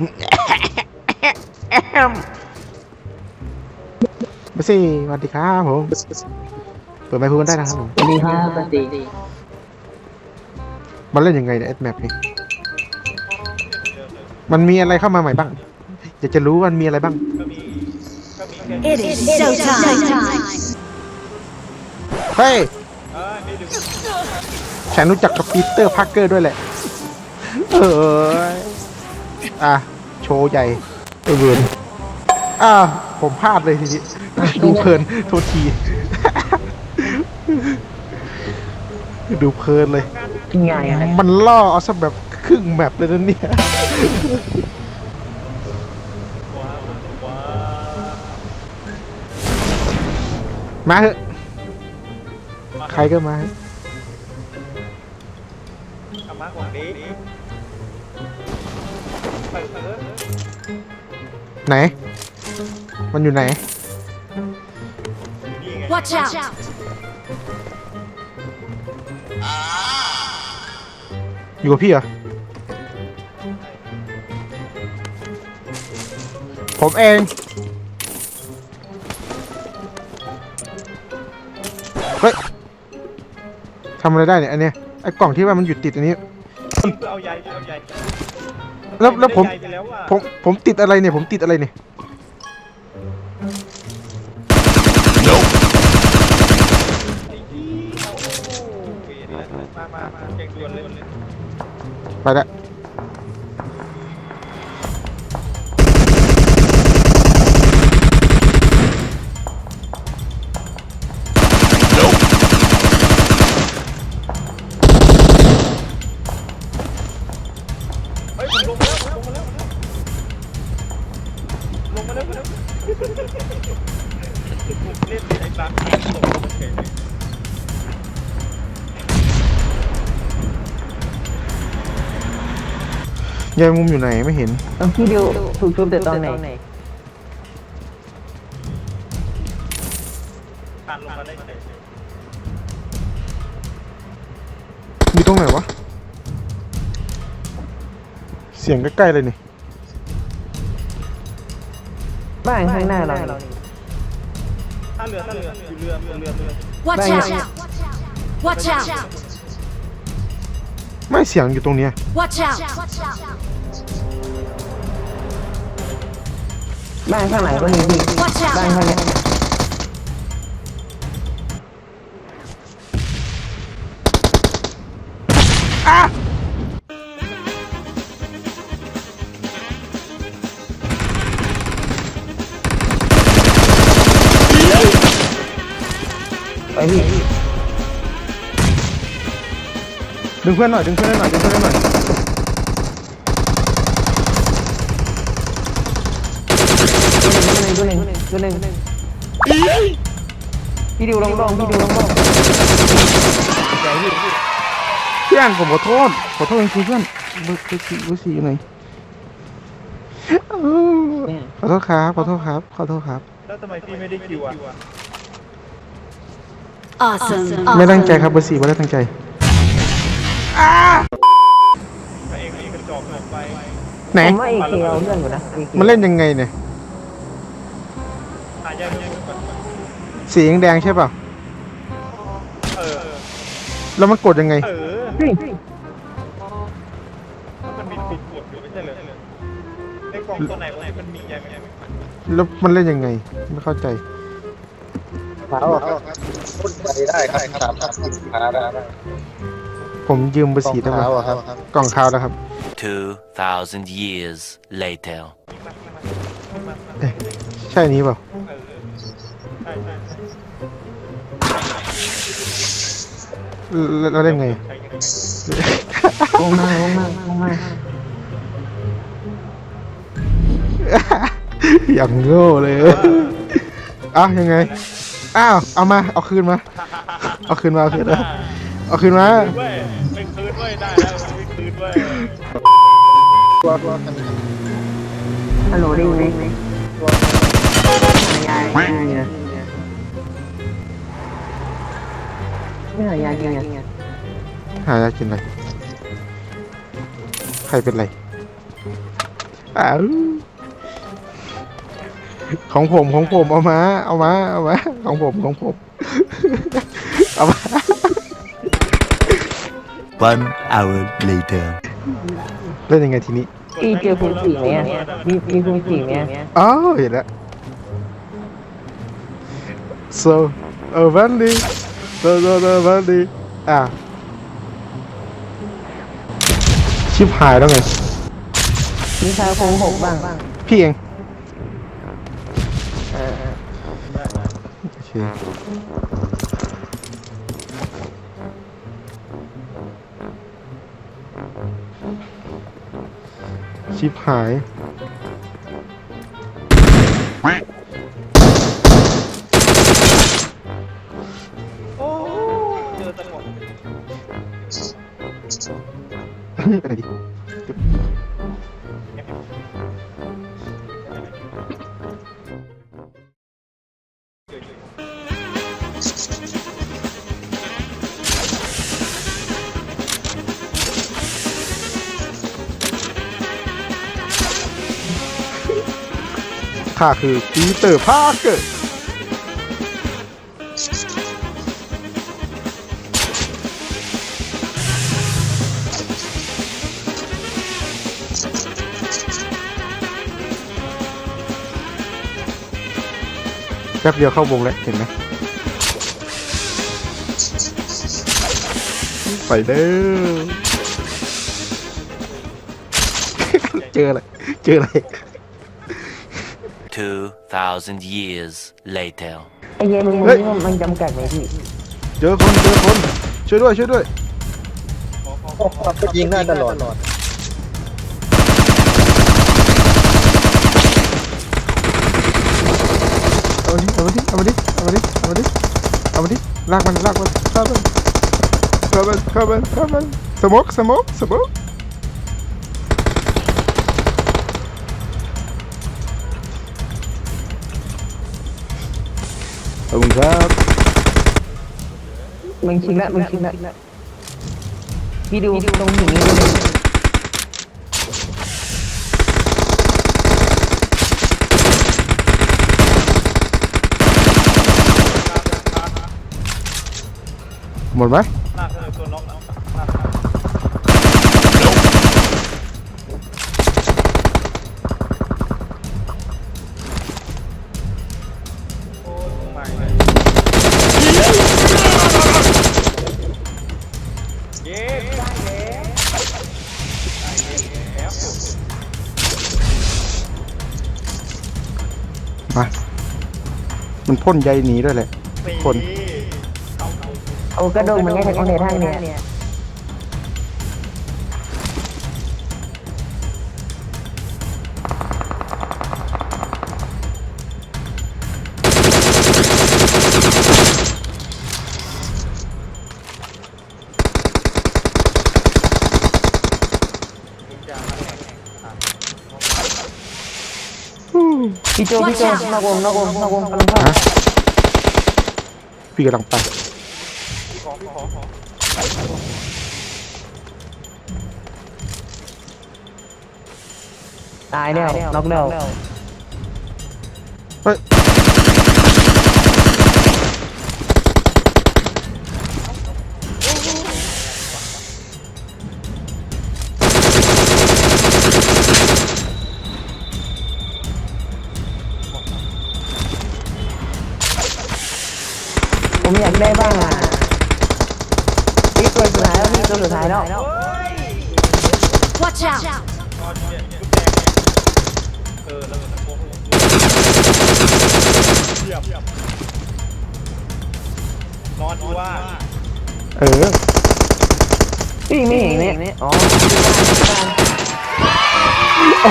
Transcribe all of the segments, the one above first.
มาสิสวัสดีครับผม เปิดไมค์พูดกันได้นะครับผมสวัสดีครับสวัสดีมันเล่นยังไงเนี่ยแอดแมปนี่มันมีอะไรเข้ามาใหม่บ้าง อยากจะรู้ว่ามันมีอะไรบ้าง It is showtime. เฮ้ย ฉันรู้จักกับปีเตอร์พาร์เกอร์ด้วยแหละ เอออะโช ว์ใหญ่เออเวิร์นอ่า ผมพลาดเลยทีนี้ดูเพลินโทษที ดูเพลินเลยง่ายอะไรมันล่อเอาซะแบบครึ่งแมปเลยนะเนี่ย มาเถอะ ใครก็มา ธรรมะของดี ไปเถอะไหน มันอยู่ไหนนี่ไง Watch out. อยู่กับพี่เหรอ ผมเอง เฮ้ยทำอะไรได้เนี่ย อันเนี้ย ไอ้กล่องที่ว่ามันหยุดติดอันนี้เพื่อเอาใหญ่เพื่อเอาใหญ่ แล้วแล้วผมไได้ใหญ่ไปแล้วอะผมผมติดอะไรเนี่ยผมติดอะไรเนี่ย ไอ้ที่โอ้โหเวรเลยมามามาเก่งด่วนเลยไปละ เล่นไอ้ตามที่ตกลงมาเฉยยายมุมอยู่ไหนไม่เห็นต้องพี่ดูถูกชุบแต่ตอนไหนผ่านลงมาได้เฉยมีตรงไหนวะ เสียงใกล้ๆเลยนี่ บ้านข้างหน้าเรา ถ้าเรือถ้าเรืออยู่เรือเรือเรือเรือ Watch Bang. out. Watch out. ไม่เสียงอยู่ตรงเนี้ย Watch out. บ้านข้างหลังก็มีพี่ Watch บ้าน out. ข้างเนี้ย พี่ดึงเพื่อนหน่อยดึงเพื่อนหน่อยดึงเพื่อนหน่อยตัวหนึ่งตัวหนึ่งตัวหนึ่งตัวหนึ่งพี่ดิวลองลองพี่ดิวลองลองใจพี่เพื่อนผมขอโทษขอโทษจริงๆเพื่อนเบอร์เบอร์สี่เบอร์สี่อยู่ไหนขอโทษครับขอโทษครับขอโทษครับแล้วทำไมพี่ไม่ได้คิวอะ Awesome. ไม่ตั้งใจครับเบอร์สี่ไม่ได้ตั้งใจ พระเอกนี่กระจอกเกินไปไหน ผมว่าเอเคเอาเรื่องอยู่นะ AK มันเล่นยังไงเนี่ย หายากยังก่อนสีแดงๆใช่เปล่าเออ แล้วมันกดยังไง เออเฮ้ยมันมีปุ่มกดอยู่ไม่ใช่เหรอในกล่องตัวไหนของมันมียังไงแล้วมันเล่นยังไง ไม่เข้าใจ ผมยืมเบอร์สี่ได้ไหมกล่องเท้าแล้วครับ 2,000 years later. ใช่นี้เปล่าใช่ใช่แล้วแล้วเล่นไงใช้ยังมาวงมาวงมาอย่างโง่เลยอ้าวยังไง อ้าวเอามาเอาคืนมา เอาคืนมาเอาคืนมาเอาคืนมาคืนเว้ยไม่คืนเว้ยได้แล้วไม่คืนเว้ยฮัลโหลได้ยินไหมยายไม่หายาจริงอะหายากินอะไรใครเป็นไรอ้าว ของผมของผมเอามา เอามา เอามา ของผมของผม เอามา One hour later. เล่นยังไงทีนี้พี่เจอคุณสีไหมอะมีมีคุณสีไหมอะอ๋อเห็นแล้ว so เออวันดี so so so วันดีอะชิบหายแล้วไงมีชายคงหกบ้าง พี่เอง เออ โอ เคชิบหาย โอ้เจอตะหมด ไปไหนดี ข้าคือปีเตอร์พาร์เกอร์แป๊บเดียวเข้าวงแล้วเห็นไหมไปเด้อ เจออะไร เจออะไร 2,000 years later. ไอ้เย็นมึงนี่มันจำกัดไหมพี่เจอคนเจอคนช่วยด้วยช่วยด้วยยิงได้ตลอดเอามาดิเอามาดิเอามาดิเอามาดิเอามาดิเอามาดิลากมันลากมันลากมันเข้ามันเข้ามันเข้ามันสมกสมกสมก ขอบคุณครับมึงชิงละ มามันพ่นใยหนีด้วยแหละ คน เอากระโดดมันง่ายจากคนในทางเนี่ย พี่โจพี่โจนอกวงนอกวงนอกวงกำลังเข้าฮะพี่กำลังไปของของของตายแล้วนอกแล้วเฮ้ย ผมอยากได้บ้างอะพี่ตัวสุดท้ายแล้วพี่ตัวสุดท้ายแล้วเฮ้ย Watch out! นอนอยู่เนี่ยลูกแดงเนี่ยเออแล้วมันโค้งเยี่ยมนอนอยู่ว่าเออพี่ไม่เห็นเนี่ยอ๋อโอ้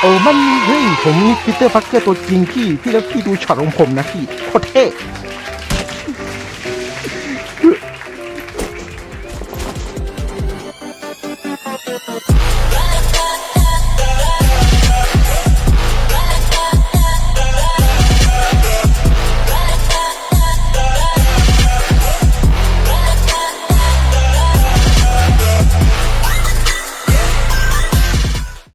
โอ้มันเฮ้ยผมนี่ปีเตอร์พักเกอร์ตัวจริงพี่ พี่แล้วพี่ดูช็อตของผมนะพี่โคตรเท่